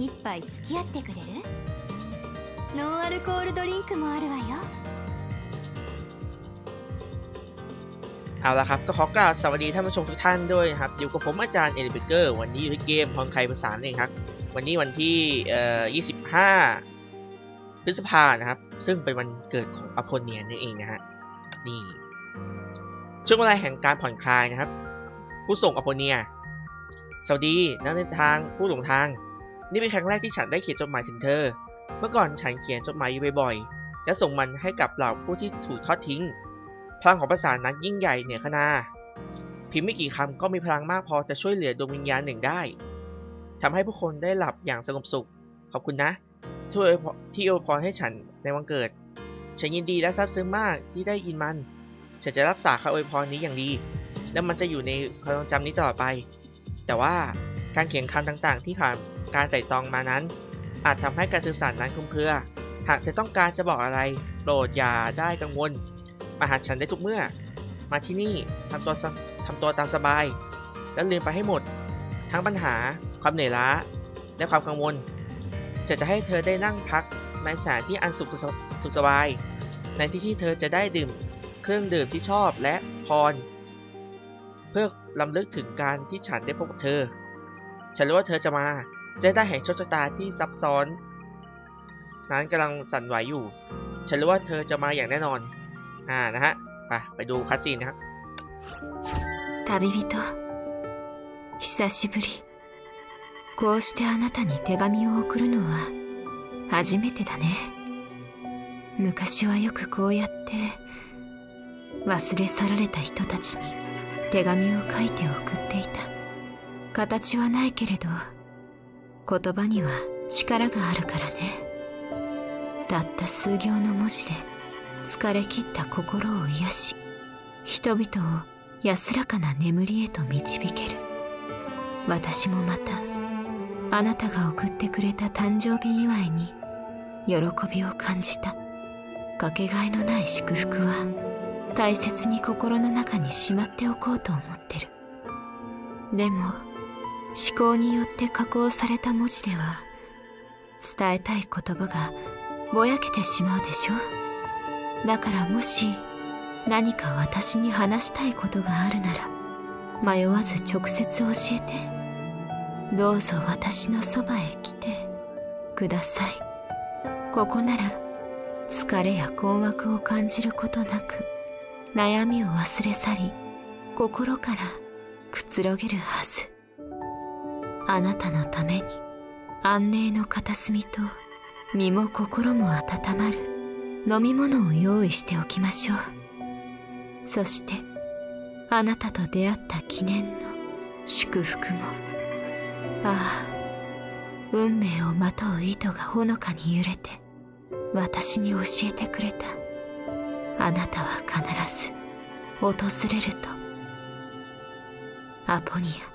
一杯付き合ってくれるノンアルコールドリンクもあるわよ เอาละครับก็ขอกล่าวสวัสดีท่านผู้ชมทุกท่านด้วยนะครับ อยู่กับผมอาจารย์เอลิเบเกอร์ วันนี้อยู่ที่เกมพรไคภาษาเองครับ วันนี้วันที่เอ่อ25 พฤษภานะครับ ซึ่งเป็นวันเกิดของอโพเนียนั่นเองนะฮะ นี่ ช่วงเวลาแห่งการผ่อนคลายนะครับ ผู้ส่งอโพเนีย สวัสดีนักเดินทางผู้หลงทาง นี่เป็นครั้งแรกที่ฉันได้เขียนจดหมายถึงเธอ เมื่อก่อนฉันเขียนจดหมายอยู่บ่อยๆ และส่งมันให้กับเหล่าผู้ที่ถูกทอดทิ้ง พลังของภาษานั้นยิ่งใหญ่เหนือคณาเพิมพ์ไม่กี่คำก็มีพลังมากพอจะช่วยเหลือดวงวิญญาณหนึ่งได้ทำให้ผู้คนได้หลับอย่างสงบสุข ขอบคุณนะช่วยอที่อวยพรให้ฉันในวันเกิด ฉันยินดีและซาบซึ้งมากที่ได้ยินมัน ฉันจะรักษาคำอวยพรนี้อย่างดี และมันจะอยู่ในความทรงจำนี้ตลอดไป แต่ว่าการเขียนคำต่างๆ ที่ผ่าน การไต่ตองมานั้น อาจทำให้การสื่อสารนั้นคลุมเครือ หากเธอต้องการจะบอกอะไรโปรดอย่าได้กังวล มาหาฉันได้ทุกเมื่อ มาที่นี่ทำตัวสทำตัวตามสบาย แล้วลืมไปให้หมด ทั้งปัญหา ความเหนื่อยล้า และความกังวลจะจะให้เธอได้นั่งพักในสถานที่อันสุขสสุขสบาย ในที่ที่เธอจะได้ดื่มเครื่องดื่มที่ชอบและพร เพื่อลำลึกถึงการที่ฉันได้พบกับเธอ ฉันรู้ว่าเธอจะมา เส้นได้แห่งโชคชะตาที่ซับซ้อน นั้นกำลังสั่นไหวอยู่ ฉันรู้ว่าเธอจะมาอย่างแน่นอน อ่านะฮะ ไปไปดูคัสซีนนะครับ 旅人久しぶりこうしてあなたに手紙を送るのは初めてだね昔はよくこうやって忘れ去られた人たちに手紙を書いて送っていた形はないけれど 言葉には力があるからね。たった数行の文字で疲れ切った心を癒し人々を安らかな眠りへと導ける。私もまたあなたが送ってくれた誕生日祝いに喜びを感じた。かけがえのない祝福は大切に心の中にしまっておこうと思ってる。でも思考によって加工された文字では伝えたい言葉がぼやけてしまうでしょだからもし何か私に話したいことがあるなら迷わず直接教えてどうぞ私のそばへ来てください。ここなら疲れや困惑を感じることなく悩みを忘れ去り心からくつろげるはず。あなたのために安寧の片隅と身も心も温まる飲み物を用意しておきましょう。そしてあなたと出会った記念の祝福も。ああ運命をまとう糸がほのかに揺れて私に教えてくれた。あなたは必ず訪れると。アポニア。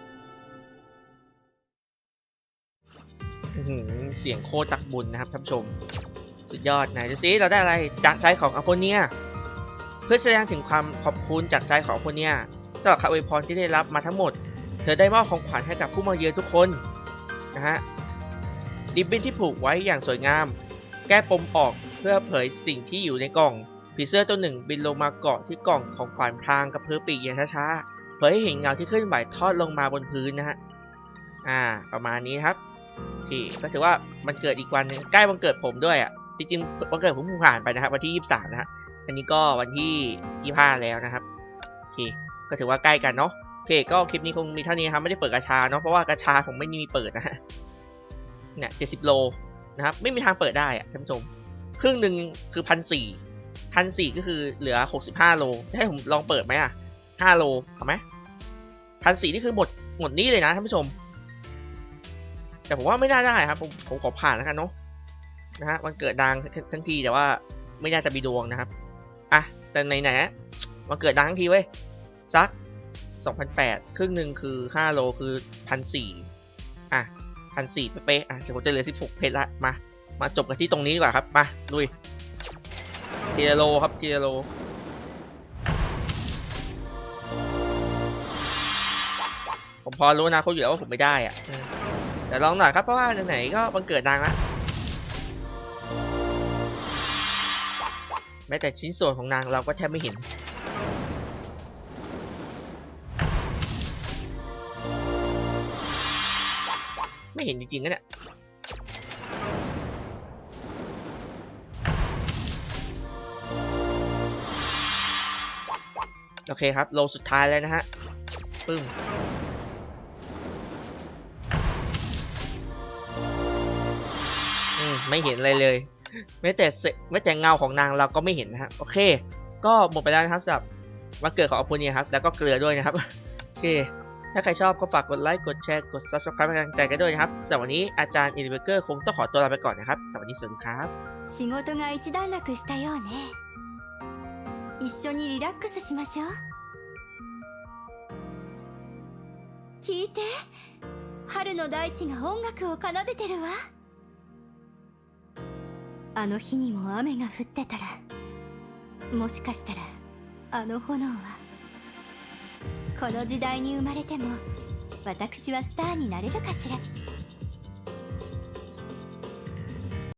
เสียงโคตรตักบุญนะครับท่านผู้ชม สุดยอดไหนดูซิเราได้อะไรจากใจของอโพเนีย เพื่อแสดงถึงความขอบคุณจากใจของอโพเนียสำหรับคำอวยพรที่ได้รับมาทั้งหมด เธอได้มอบของขวัญให้กับผู้มาเยือนทุกคนนะฮะริบบิ้นที่ผูกไว้อย่างสวยงาม แก้ปมออกเพื่อเผยสิ่งที่อยู่ในกล่องผีเสื้อตัวหนึ่งบินลงมาเกาะที่กล่องของขวัญพลางกับเพื่อปีกอย่างช้าๆเผยให้เห็นเงาที่เคลื่อนไหวทอดลงมาบนพื้นนะฮะ อ่า ประมาณนี้ครับ โอเคก็ถือว่ามันเกิดอีกวันนึงใกล้วันเกิดผมด้วยอะจริงๆวันเกิดผมผ่านไปนะครับ วันที่ 23 นะฮะอันนี้ก็วันที่ 25 แล้วนะครับโอเคก็ถือว่าใกล้กันเนาะโอเค ก็คลิปนี้คงมีเท่านี้ครับไม่ได้เปิดกระชาเนาะเพราะว่ากระชาผมไม่มีเปิดนะฮะเนี่ย70โลนะครับไม่มีทางเปิดได้อะท่านผู้ชม ครึ่งหนึ่งคือพันสี่พันสี่ก็คือเหลือ65โลจะให้ผมลองเปิดไหมอะ5โลเอาไหมพันสี่นี่คือหมดหมดนี้เลยนะท่านผู้ชม แต่ผมว่าไม่น่าได้ครับผมผมขอผ่านแล้วกันเนาะนะฮะวันเกิดดังทั้งทั้งทีแต่ว่าไม่น่าจะมีดวงนะครับอะแต่ไหนไหนๆวันเกิดดังทั้งทีเว้ยสัก2008 ครึ่งหนึ่งคือ 5 โลคือพันสี่อะพันสี่เป๊ะๆอะเดี๋ยวผมจะเหลือ 16 เพชรละมา มาจบกันที่ตรงนี้ดีกว่าครับ มาลุยทีละโลครับทีละโลผมพอรู้นะเขาอยู่แล้วว่าผมไม่ได้อะ แต่ลองหน่อยครับเพราะว่าไหนๆก็วันเกิดนางละแม้แต่ชิ้นส่วนของนางเราก็แทบไม่เห็นไม่เห็นจริงๆนะเนี่ยโอเคครับโลสุดท้ายแล้วนะฮะปึ้ม ไม่เห็นอะไรเลยแม้แต่เสแม้แต่เงาของนางเราก็ไม่เห็นนะฮะ โอเค ก็หมดไปแล้วนะครับสำหรับวันเกิดของอภุนีครับ แล้วก็เกลือด้วยนะครับ โอเค ถ้าใครชอบก็ฝากกดไลค์ กดแชร์ กด subscribe เป็นกำลังใจกันด้วยนะครับสำหรับวันนี้อาจารย์อินเบเกอร์คงต้องขอตัวลาไปก่อนนะครับ สวัสดี สวัสดีครับ 仕事が一段落したようね一緒にリラックスしましょう聞いて春の大地が音楽を奏でてるわ あの日にも雨が降ってたらもしかしたらあの炎はこの時代に生まれても私はスターになれるかしら。